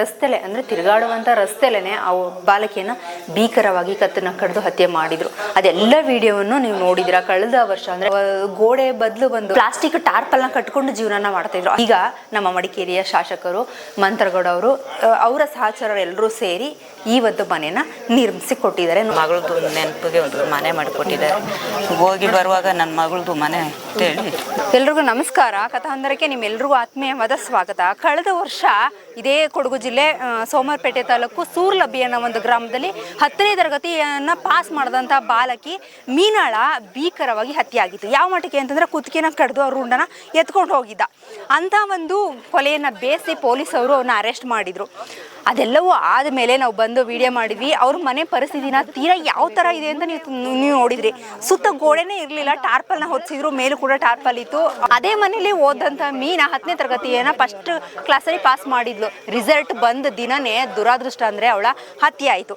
ರಸ್ತೆ ರಸ್ತೆಲೆ, ಅಂದರೆ ತಿರುಗಾಡುವಂಥ ರಸ್ತೆಲೇ ಆ ಬಾಲಕಿಯನ್ನು ಭೀಕರವಾಗಿ ಕತ್ತನ್ನ ಕಡಿದು ಹತ್ಯೆ ಮಾಡಿದ್ರು. ಅದೆಲ್ಲ ವಿಡಿಯೋವನ್ನು ನೀವು ನೋಡಿದಿರ ಕಳೆದ ವರ್ಷ ಅಂದರೆ ಗೋಡೆ ಬದಲು ಬಂದು ಪ್ಲಾಸ್ಟಿಕ್ ಟಾರ್ಪಲ್ನ ಕಟ್ಕೊಂಡು ಜೀವನ ಮಾಡ್ತಾ ಇದ್ರು ಈಗ ನಮ್ಮ ಮಡಿಕೇರಿಯ ಶಾಸಕರು ಮಂತ್ರಗೌಡ ಅವರು ಅವರ ಸಹಚರರು ಎಲ್ಲರೂ ಸೇರಿ ಈ ಒಂದು ಮನೆನ ನಿರ್ಮಿಸಿ ಕೊಟ್ಟಿದ್ದಾರೆ. ಮಗಳದು ನೆನಪಿಗೆ ಒಂದು ಮನೆ ಮಾಡಿಕೊಟ್ಟಿದ್ದಾರೆ. ಹೋಗಿ ಬರುವಾಗ ನನ್ನ ಮಗಳದು ಮನೆ ಅಂತೇಳಿ. ಎಲ್ರಿಗೂ ನಮಸ್ಕಾರ. ಕಥಾಂಧರಕ್ಕೆ ನಿಮ್ಮೆಲ್ಲರಿಗೂ ಆತ್ಮೀಯವಾದ ಸ್ವಾಗತ. ಕಳೆದ ವರ್ಷ ಇದೇ ಕೊಡಗು ಜಿಲ್ಲೆ ಆ, ಸೋಮವಾರಪೇಟೆ ತಾಲೂಕು ಸೂರ್ಲಬ್ಬಿ ಅನ್ನೋ ಒಂದು ಗ್ರಾಮದಲ್ಲಿ ಹತ್ತನೇ ತರಗತಿಯನ್ನ ಪಾಸ್ ಮಾಡಿದಂಥ ಬಾಲಕಿ ಮೀನಾಳ ಭೀಕರವಾಗಿ ಹತ್ಯೆಯಾಗಿತ್ತು. ಯಾವ ಮಟ್ಟಿಗೆ ಅಂತಂದರೆ ಕುತ್ತಿಗೆನ ಕಡಿದು ಅವ್ರ ಹುಂಡನ ಎತ್ಕೊಂಡು ಹೋಗಿದ್ದ. ಅಂತ ಒಂದು ಕೊಲೆಯನ್ನು ಬೇಸಿ ಪೊಲೀಸವರು ಅವನ್ನ ಅರೆಸ್ಟ್ ಮಾಡಿದ್ರು. ಅದೆಲ್ಲವೂ ಆದಮೇಲೆ ನಾವು ಬಂದು ವಿಡಿಯೋ ಮಾಡಿದ್ವಿ. ಅವ್ರ ಮನೆ ಪರಿಸ್ಥಿತಿನ ತೀರಾ ಯಾವ ಥರ ಇದೆ ಅಂತ ನೀವು ನೀವು ನೋಡಿದ್ರಿ. ಸುತ್ತ ಗೋಡೆನೇ ಇರಲಿಲ್ಲ, ಟಾರ್ಪಲ್ನ ಹೊದಿಸಿದ್ರು ಮೇಲೂ ಕೂಡ ಟಾರ್ಪಲ್ ಇತ್ತು. ಅದೇ ಮನೇಲಿ ಓದಂಥ ಮೀನ ಹತ್ತನೇ ಏನ ಫಸ್ಟ್ ಕ್ಲಾಸಲ್ಲಿ ಪಾಸ್ ಮಾಡಿದ್ಲು. ರಿಸಲ್ಟ್ ಬಂದ ದಿನನೇ ದುರಾದೃಷ್ಟ ಅಂದರೆ ಅವಳ ಹತ್ಯೆ ಆಯಿತು.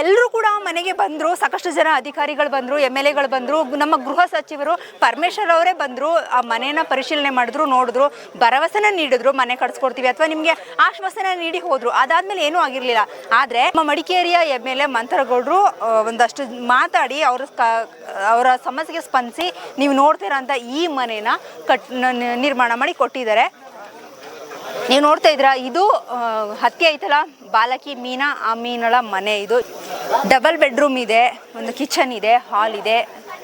ಎಲ್ಲರೂ ಕೂಡ ಮನೆಗೆ ಬಂದರು, ಸಾಕಷ್ಟು ಜನ ಅಧಿಕಾರಿಗಳು ಬಂದರು, ಎಂ ಎಲ್ ಎಗಳು ಬಂದರು, ನಮ್ಮ ಗೃಹ ಸಚಿವರು ಪರಮೇಶ್ವರ್ ಅವರೇ ಬಂದರು, ಆ ಮನೆಯನ್ನ ಪರಿಶೀಲನೆ ಮಾಡಿದ್ರು, ನೋಡಿದ್ರು, ಭರವಸೆನ ನೀಡಿದ್ರು, ಮನೆ ಕಟ್ಸ್ಕೊಡ್ತೀವಿ ಅಥವಾ ನಿಮಗೆ ಆಶ್ವಾಸನೆ ನೀಡಿ ಹೋದ್ರು. ಅದಾದ್ಮೇಲೆ ಏನೂ ಆಗಿರಲಿಲ್ಲ. ಆದರೆ ನಮ್ಮ ಮಡಿಕೇರಿಯ ಎಂ ಎಲ್ ಎ ಮಂಥರಗೌಡರು ಒಂದಷ್ಟು ಮಾತಾಡಿ ಅವರ ಅವರ ಸಮಸ್ಯೆಗೆ ಸ್ಪಂದಿಸಿ ನೀವು ನೋಡ್ತೀರಂತ ಈ ಮನೆನ ಕಟ್ ನಿರ್ಮಾಣ ಮಾಡಿ ಕೊಟ್ಟಿದ್ದಾರೆ. ನೀವು ನೋಡ್ತಾ ಇದ್ರ ಇದು ಹತ್ತಿ ಐತಲ್ಲ, ಬಾಲಕಿ ಮೀನಾ, ಆ ಮೀನಳ ಮನೆ ಇದು. ಡಬಲ್ ಬೆಡ್ರೂಮ್ ಇದೆ, ಒಂದು ಕಿಚನ್ ಇದೆ, ಹಾಲ್ ಇದೆ,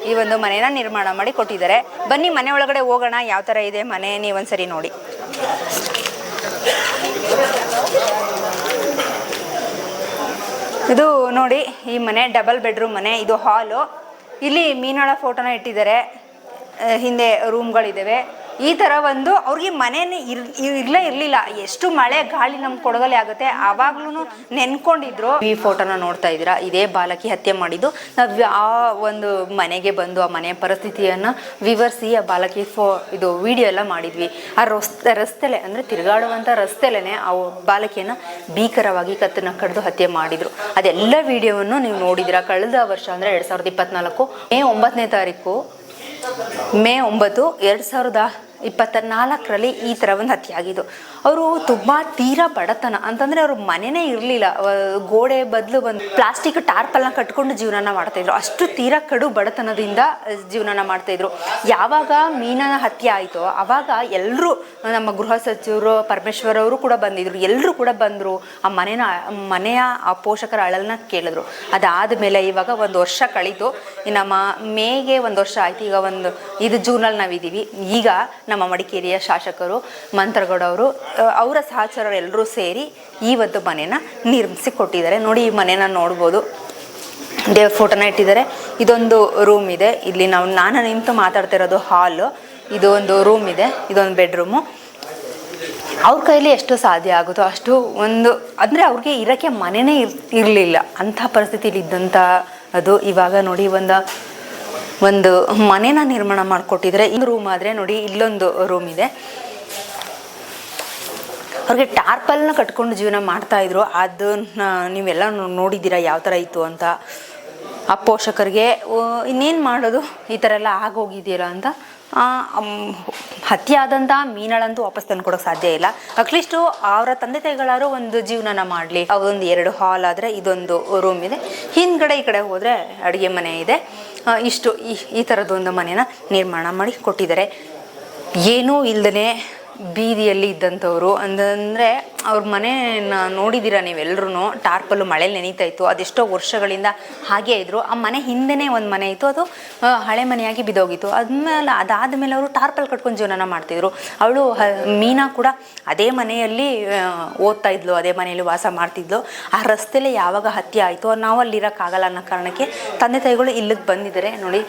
ಈ ಒಂದು ಮನೆನ ನಿರ್ಮಾಣ ಮಾಡಿ ಕೊಟ್ಟಿದ್ದಾರೆ. ಬನ್ನಿ ಮನೆ ಒಳಗಡೆ ಹೋಗೋಣ, ಯಾವ ಥರ ಇದೆ ಮನೆ, ನೀವೊಂದ್ಸರಿ ನೋಡಿ ಇದು ನೋಡಿ ಈ ಮನೆ ಡಬಲ್ ಬೆಡ್ರೂಮ್ ಮನೆ ಇದು ಹಾಲು ಇಲ್ಲಿ ಮೀನಾಳ ಫೋಟೋನ ಇಟ್ಟಿದ್ದಾರೆ. ಹಿಂದೆ ರೂಮ್ಗಳಿದ್ದಾವೆ ಈ ಥರ ಒಂದು ಅವ್ರಿಗೆ ಮನೇನೆ ಇರ್ ಇರಲೇ ಇರಲಿಲ್ಲ. ಎಷ್ಟು ಮಳೆ ಗಾಳಿ ನಮ್ಮ ಕೊಡಗಲ್ಲಿ ಆಗುತ್ತೆ ಆವಾಗ್ಲೂ ನೆನ್ಕೊಂಡಿದ್ರು. ಈ ಫೋಟೋನ ನೋಡ್ತಾ ಇದ್ದೀರಾ? ಇದೇ ಬಾಲಕಿ ಹತ್ಯೆ ಮಾಡಿದ್ದು. ನಾವು ಆ ಒಂದು ಮನೆಗೆ ಬಂದು, ಆ ಮನೆಯ ಪರಿಸ್ಥಿತಿಯನ್ನು ವಿವರಿಸಿ, ಆ ಬಾಲಕಿ ಫೋ, ಇದು ವಿಡಿಯೋ ಎಲ್ಲ ಮಾಡಿದ್ವಿ. ಆ ರಸ್ತೆ ರಸ್ತೆಲೆ, ಅಂದರೆ ತಿರುಗಾಡುವಂಥ ರಸ್ತೆಲೇ ಆ ಬಾಲಕಿಯನ್ನು ಭೀಕರವಾಗಿ ಕತ್ತನ್ನ ಕಡಿದು ಹತ್ಯೆ ಮಾಡಿದ್ರು. ಅದೆಲ್ಲ ವಿಡಿಯೋವನ್ನು ನೀವು ನೋಡಿದಿರಾ ಕಳೆದ ವರ್ಷ ಅಂದರೆ ಎರಡು ಸಾವಿರದ ಇಪ್ಪತ್ನಾಲ್ಕು, ಮೇ ಒಂಬತ್ತನೇ ತಾರೀಕು, ಮೇ ಒಂಬತ್ತು, ಎರಡು ಸಾವಿರದ ಇಪ್ಪತ್ತ ನಾಲ್ಕರಲ್ಲಿ ಈ ಥರ ಒಂದು ಹತ್ಯೆ ಆಗಿದ್ದು. ಅವರು ತುಂಬ ತೀರಾ ಬಡತನ. ಅಂತಂದರೆ ಅವ್ರ ಮನೆನೇ ಇರಲಿಲ್ಲ. ಗೋಡೆ ಬದಲು ಒಂದು ಪ್ಲಾಸ್ಟಿಕ್ ಟಾರ್ಪಲ್ನ ಕಟ್ಕೊಂಡು ಜೀವನನ ಮಾಡ್ತಾಯಿದ್ರು ಅಷ್ಟು ತೀರಾ ಕಡು ಬಡತನದಿಂದ ಜೀವನನ ಮಾಡ್ತಾಯಿದ್ರು ಯಾವಾಗ ಮೀನನ ಹತ್ಯೆ ಆಯಿತೋ ಆವಾಗ ಎಲ್ಲರೂ ನಮ್ಮ ಗೃಹ ಸಚಿವರು, ಪರಮೇಶ್ವರ್ ಅವರು ಕೂಡ ಬಂದಿದ್ರು. ಎಲ್ಲರೂ ಕೂಡ ಬಂದರು. ಆ ಮನೆನ, ಮನೆಯ ಆ ಪೋಷಕರ ಅಳಲನ್ನ ಕೇಳಿದ್ರು. ಅದಾದ ಮೇಲೆ ಇವಾಗ ಒಂದು ವರ್ಷ ಕಳೀತು. ನಮ್ಮ ಮೇಗೆ ಒಂದು ವರ್ಷ ಆಯ್ತು. ಈಗ ಒಂದು, ಇದು ಜೂನಲ್ಲಿ ನಾವಿದ್ದೀವಿ ಈಗ ನಮ್ಮ ಮಡಿಕೇರಿಯ ಶಾಸಕರು, ಮಂತ್ರಗೌಡವರು ಅವರ ಸಹಚರರು ಎಲ್ಲರೂ ಸೇರಿ ಈ ಒಂದು ಮನೆನ ನಿರ್ಮಿಸಿ ಕೊಟ್ಟಿದ್ದಾರೆ ನೋಡಿ ಈ ಮನೆನ ನೋಡ್ಬೋದು. ದೇವ್ರ ಫೋಟೋನ ಇಟ್ಟಿದ್ದಾರೆ. ಇದೊಂದು ರೂಮ್ ಇದೆ. ಇಲ್ಲಿ ನಾವು, ನಾನು ನಿಂತು ಮಾತಾಡ್ತಿರೋದು ಹಾಲು. ಇದು ಒಂದು ರೂಮ್ ಇದೆ. ಇದೊಂದು ಬೆಡ್ರೂಮು. ಅವ್ರ ಕೈಲಿ ಎಷ್ಟು ಸಾಧ್ಯ ಆಗುತ್ತೋ ಅಷ್ಟು ಒಂದು, ಅಂದರೆ ಅವ್ರಿಗೆ ಇರೋಕ್ಕೆ ಮನೆನೇ ಇರ್, ಇರಲಿಲ್ಲ. ಅಂಥ ಪರಿಸ್ಥಿತಿಲಿ ಇದ್ದಂಥ ಅದು. ಇವಾಗ ನೋಡಿ ಒಂದು ಒಂದು ಮನೆನ ನಿರ್ಮಾಣ ಮಾಡಿಕೊಟ್ಟಿದ್ರೆ ಈ ರೂಮ್ ಆದರೆ ನೋಡಿ ಇಲ್ಲೊಂದು ರೂಮ್ ಇದೆ. ಅವ್ರಿಗೆ ಟಾರ್ಪಲ್ನ ಕಟ್ಕೊಂಡು ಜೀವನ ಮಾಡ್ತಾ ಇದ್ರು. ಅದನ್ನ ನೀವೆಲ್ಲ ನೋಡಿದ್ದೀರಾ ಯಾವ ಥರ ಇತ್ತು ಅಂತ. ಆ ಪೋಷಕರಿಗೆ ಇನ್ನೇನು ಮಾಡೋದು? ಈ ಥರ ಎಲ್ಲ ಆಗೋಗಿದೆಯಲ್ಲ ಅಂತ. ಹತ್ಯೆ ಆದಂಥ ಮೀನಳಂತೂ ವಾಪಸ್ ತಂದು ಕೊಡೋಕೆ ಸಾಧ್ಯ ಇಲ್ಲ. ಅಟ್ಲೀಸ್ಟು ಅವರ ತಂದೆ ತಾಯಿಗಳಾದ್ರು ಒಂದು ಜೀವನನ ಮಾಡಲಿ. ಅವೊಂದು ಎರಡು ಹಾಲ್ ಆದರೆ ಇದೊಂದು ರೂಮ್ ಇದೆ. ಹಿಂದ್ಗಡೆ ಈ ಕಡೆ ಹೋದರೆ ಅಡುಗೆ ಮನೆ ಇದೆ. ಇಷ್ಟು ಈ ಈ ಥರದ್ದೊಂದು ಮನೆನ ನಿರ್ಮಾಣ ಮಾಡಿ ಕೊಟ್ಟಿದ್ದಾರೆ. ಏನೂ ಇಲ್ಲದೇ ಬೀದಿಯಲ್ಲಿ ಇದ್ದಂಥವ್ರು ಅಂತಂದರೆ ಅವ್ರ ಮನೇನ ನೋಡಿದ್ದೀರಾ ನೀವೆಲ್ಲರೂ ಟಾರ್ಪಲ್ಲು ಮಳೇಲಿ ನೆನೀತಾ ಇತ್ತು. ಅದೆಷ್ಟೋ ವರ್ಷಗಳಿಂದ ಹಾಗೆ ಇದ್ದರು ಆ ಮನೆ ಹಿಂದೆನೇ ಒಂದು ಮನೆ ಇತ್ತು. ಅದು ಹಳೆ ಮನೆಯಾಗಿ ಬಿದ್ದೋಗಿತ್ತು ಅದ್ಮೇಲೆ, ಅದಾದಮೇಲೆ ಅವರು ಟಾರ್ಪಲ್ ಕಟ್ಕೊಂಡು ಜೀವನ ಮಾಡ್ತಿದ್ರು. ಅವಳು ಮೀನಾ ಕೂಡ ಅದೇ ಮನೆಯಲ್ಲಿ ಓದ್ತಾ ಇದ್ಲು. ಅದೇ ಮನೆಯಲ್ಲಿ ವಾಸ ಮಾಡ್ತಿದ್ಲು. ಆ ರಸ್ತೆಲೇ ಯಾವಾಗ ಹತ್ಯೆ ಆಯಿತು, ನಾವು ಅಲ್ಲಿ ಇರೋಕ್ಕಾಗಲ್ಲ ಅನ್ನೋ ಕಾರಣಕ್ಕೆ ತಂದೆ ತಾಯಿಗಳು ಇಲ್ಲಿಗೆ ಬಂದಿದ್ದಾರೆ. ನೋಡಿ,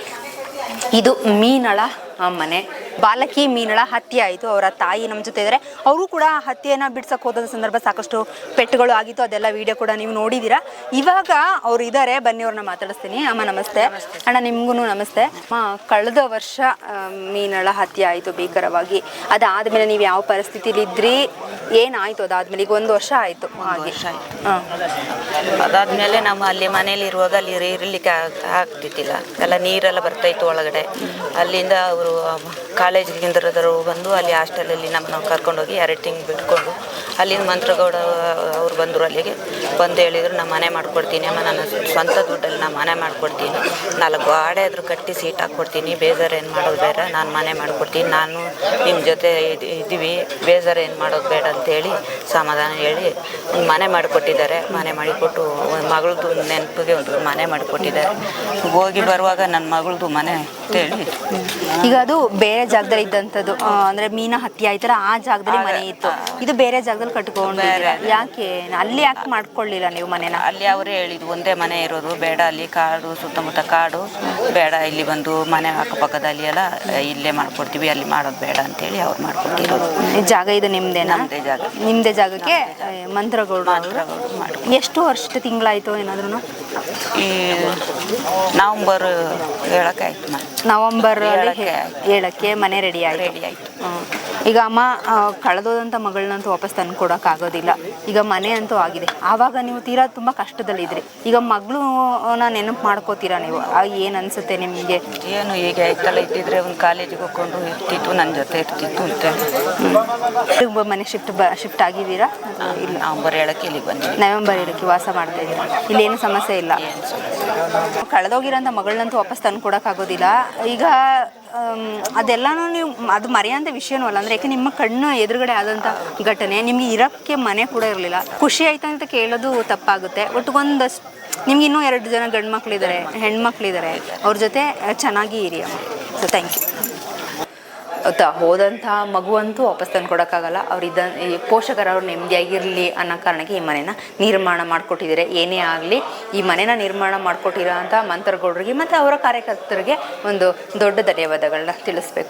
ಇದು ಮೀನಳ ಮನೆ ಬಾಲಕಿ ಮೀನಳ ಹತ್ಯೆ ಆಯಿತು. ಅವರ ತಾಯಿ ನಮ್ಮ ಜೊತೆ ಇದ್ದಾರೆ ಅವರು ಕೂಡ ಹತ್ಯೆಯನ್ನು ಬಿಡ್ಸಕ್ಕೆ ಹೋದ ಸಂದರ್ಭ ಸಾಕಷ್ಟು ಪೆಟ್ಟುಗಳು ಆಗಿತ್ತು. ಅದೆಲ್ಲ ವಿಡಿಯೋ ಕೂಡ ನೀವು ನೋಡಿದ್ದೀರಾ ಇವಾಗ ಅವ್ರು ಇದ್ದಾರೆ ಬನ್ನಿ ಅವ್ರನ್ನ ಮಾತಾಡಿಸ್ತೀನಿ. ಅಮ್ಮ ನಮಸ್ತೆ. ಅಣ್ಣ ನಿಮಗೂ ನಮಸ್ತೆ. ಅಮ್ಮ ಕಳೆದ ವರ್ಷ ಮೀನಳ ಹತ್ಯೆ ಆಯಿತು ಭೀಕರವಾಗಿ. ಅದಾದಮೇಲೆ ನೀವು ಯಾವ ಪರಿಸ್ಥಿತಿಲಿ ಇದ್ರಿ? ಏನಾಯಿತು ಅದಾದ್ಮೇಲೆ? ಈಗ ಒಂದು ವರ್ಷ ಆಯಿತು. ಹಾಗೆ. ವರ್ಷ ಆಯ್ತು. ಹಾಂ. ಅದಾದ್ಮೇಲೆ ನಮ್ಮ ಅಲ್ಲಿ ಮನೇಲಿ ಇರುವಾಗ ಅಲ್ಲಿ ಇರಲಿಕ್ಕೆ ಆಗ್ತಿತ್ತಿಲ್ಲ ಆಗ್ತಿದ್ದಿಲ್ಲ. ಎಲ್ಲ ನೀರೆಲ್ಲ ಬರ್ತಾಯಿತ್ತು ಒಳಗಡೆ. ಅಲ್ಲಿಂದ ಅವರು ಅವರು ಕಾಲೇಜಿಗಿಂದರದರು ಬಂದು ಅಲ್ಲಿ ಹಾಸ್ಟೆಲಲ್ಲಿ ನಮ್ಮನ್ನು ಕರ್ಕೊಂಡೋಗಿ ಎರಡು ತಿಂಗ್ ಬಿಟ್ಕೊಂಡು ಅಲ್ಲಿಂದ ಮಂತ್ರಗೌಡ ಅವ್ರು ಬಂದರು ಅಲ್ಲಿಗೆ. ಬಂದು ಹೇಳಿದರು ನಾನು ಮನೆ ಮಾಡ್ಕೊಡ್ತೀನಿ ಅಮ್ಮ, ನನ್ನ ಸ್ವಂತ ದುಡ್ಡಲ್ಲಿ ನಾನು ಮನೆ ಮಾಡಿಕೊಡ್ತೀನಿ. ನಾಲ್ಕು ಗಾಡೆ ಆದರೂ ಕಟ್ಟಿ ಸೀಟ್ ಹಾಕ್ಕೊಡ್ತೀನಿ, ಬೇಜಾರು ಏನು ಮಾಡೋದು ಬೇಡ, ನಾನು ಮನೆ ಮಾಡ್ಕೊಡ್ತೀನಿ. ನಾನು ನಿಮ್ಮ ಜೊತೆ ಇದ್- ಇದ್ದೀವಿ, ಬೇಜಾರು ಏನು ಮಾಡೋದು ಬೇಡ ಅಂತೇಳಿ ಸಮಾಧಾನ ಹೇಳಿ ಮನೆ ಮಾಡಿಕೊಟ್ಟಿದ್ದಾರೆ. ಮನೆ ಮಾಡಿಕೊಟ್ಟು ಒಂದು ಮಗಳದು ನೆನಪಿಗೆ ಒಂದು ಮನೆ ಮಾಡಿಕೊಟ್ಟಿದ್ದಾರೆ. ಹೋಗಿ ಬರುವಾಗ ನನ್ನ ಮಗಳದ್ದು ಮನೆ ಅಂತೇಳಿ ಈಗ ಅದು ಬೇರೆ ಜಾಗದಲ್ಲಿ ಇದ್ದಂಥದ್ದು. ಅಂದ್ರೆ ಮೀನ ಹತ್ತಿ ಆಯ್ತಲ್ಲ ಆ ಜಾಗದಲ್ಲಿ ಮನೆ ಇತ್ತು. ಇದು ಬೇರೆ ಜಾಗದಲ್ಲಿ ಕಟ್ಕೊಂಡು ಯಾಕೆ? ಅಲ್ಲಿ ಯಾಕೆ ಮಾಡ್ಕೊಳ್ಳಿಲ್ಲ ನೀವು ಮನೆನ? ಅಲ್ಲಿ ಅವರೇ ಹೇಳಿದ್ರು ಒಂದೇ ಮನೆ ಇರೋದು ಬೇಡ ಅಲ್ಲಿ ಕಾಡು ಸುತ್ತಮುತ್ತ ಕಾಡು ಬೇಡ ಇಲ್ಲಿ ಬಂದು ಮನೆ ಅಕ್ಕಪಕ್ಕದಲ್ಲಿ ಎಲ್ಲ ಇಲ್ಲೇ ಮಾಡ್ಕೊಡ್ತೀವಿ ಅಲ್ಲಿ ಮಾಡೋದು ಬೇಡ ಅಂತೇಳಿ ಅವ್ರು ಮಾಡ್ಕೊಟ್ಟಿರೋದು. ಈ ಜಾಗ ಇದು ನಿಮ್ದೇನಾ? ನಮ್ದೇ ಜಾಗ. ನಿಮ್ದೇ ಜಾಗಕ್ಕೆ ಮಂತ್ರಗೌಡ ಎಷ್ಟು ವರ್ಷ ತಿಂಗಳಾಯ್ತು ಏನಾದ್ರು ಈ ನವಂಬರ್ ಹೇಳಕ್ಕೆ ಆಯ್ತು ನವಂಬರ್ ಆಯ್ತು. ಏಳಕ್ಕೆ ಮನೆ ರೆಡಿ ಆಯ್ತು. ರೆಡಿ ಆಯ್ತು. ಈಗ ಅಮ್ಮ ಕಳೆದೋದಂತ ಕಳೆದೋದಂಥ ಮಗಳನ್ನಂತೂ ವಾಪಸ್ ತಂದು ಕೊಡೋಕ್ಕಾಗೋದಿಲ್ಲ ಈಗ ಮನೆ ಅಂತೂ ಆಗಿದೆ. ಆವಾಗ ನೀವು ತೀರಾ ತುಂಬ ಕಷ್ಟದಲ್ಲಿದ್ರಿ. ಈಗ ಮಗಳು ನೆನಪು ಮಾಡ್ಕೋತೀರಾ ನೀವು? ಏನ್ ಅನ್ಸುತ್ತೆ ನಿಮಗೆ? ಏನು ಹೀಗೆ ಆಯ್ತಲ್ಲ ಇದ್ದಿದ್ರೆ ಒಂದು ಕಾಲೇಜಿಗೆ ಹೋಗ್ಕೊಂಡು ಇರ್ತಿತ್ತು ನನ್ನ ಜೊತೆ ಇರ್ತಿತ್ತು ಅಂತೇಳಿ ಮನೆ ಶಿಫ್ಟ್ ಬ ಶಿಫ್ಟ್ ಆಗಿದ್ದೀರಾ? ಇಲ್ಲ ನವಂಬರ್ ಏಳಕ್ಕೆ ಇಲ್ಲಿಗೆ ಬಂದ್ವಿ ನವೆಂಬರ್ ಏಳಕ್ಕೆ ವಾಸ ಮಾಡ್ತಾ ಇದ್ದೀರಾ? ಇಲ್ಲೇನು ಸಮಸ್ಯೆ ಇಲ್ಲ? ಕಳೆದೋಗಿರೋಂಥ ಮಗಳನ್ನಂತೂ ವಾಪಸ್ ತಂದು ಕೊಡೋಕ್ಕಾಗೋದಿಲ್ಲ ಈಗ ಅದೆಲ್ಲನೂ ನೀವು, ಅದು ಮರೆಯೋಂಥ ವಿಷಯನೂ ಅಲ್ಲ. ಅಂದರೆ ಯಾಕೆ ನಿಮ್ಮ ಕಣ್ಣು ಎದುರುಗಡೆ ಆದಂಥ ಘಟನೆ, ನಿಮಗೆ ಇರೋಕ್ಕೆ ಮನೆ ಕೂಡ ಇರಲಿಲ್ಲ. ಖುಷಿ ಆಯ್ತು ಅಂತ ಕೇಳೋದು ತಪ್ಪಾಗುತ್ತೆ. ಒಟ್ಟು ಒಂದಷ್ಟು, ನಿಮ್ಗೆ ಇನ್ನೂ ಎರಡು ಜನ ಗಂಡು ಮಕ್ಕಳಿದ್ದಾರೆ ಹೆಣ್ಮಕ್ಳಿದ್ದಾರೆ ಅವ್ರ ಜೊತೆ ಚೆನ್ನಾಗಿ ಇರಿ ಅಮ್ಮ. ಸೊ ಥ್ಯಾಂಕ್ ಯು ತ ಹೋದಂಥ ಮಗುವಂತೂ ವಾಪಸ್ ತಂದು ಕೊಡೋಕ್ಕಾಗಲ್ಲ ಅವ್ರು ಇದ್ದ, ಈ ಪೋಷಕರವ್ರು ನೆಮ್ಮದಿಯಾಗಿರಲಿ ಅನ್ನೋ ಕಾರಣಕ್ಕೆ ಈ ಮನೆನ ನಿರ್ಮಾಣ ಮಾಡಿಕೊಟ್ಟಿದ್ದಾರೆ. ಏನೇ ಆಗಲಿ, ಈ ಮನೆನ ನಿರ್ಮಾಣ ಮಾಡಿಕೊಟ್ಟಿರೋ ಅಂಥ ಮಂತ್ರಗೌಡರಿಗೆ ಮತ್ತು ಅವರ ಕಾರ್ಯಕರ್ತರಿಗೆ ಒಂದು ದೊಡ್ಡ ಧನ್ಯವಾದಗಳನ್ನ ತಿಳಿಸ್ಬೇಕು.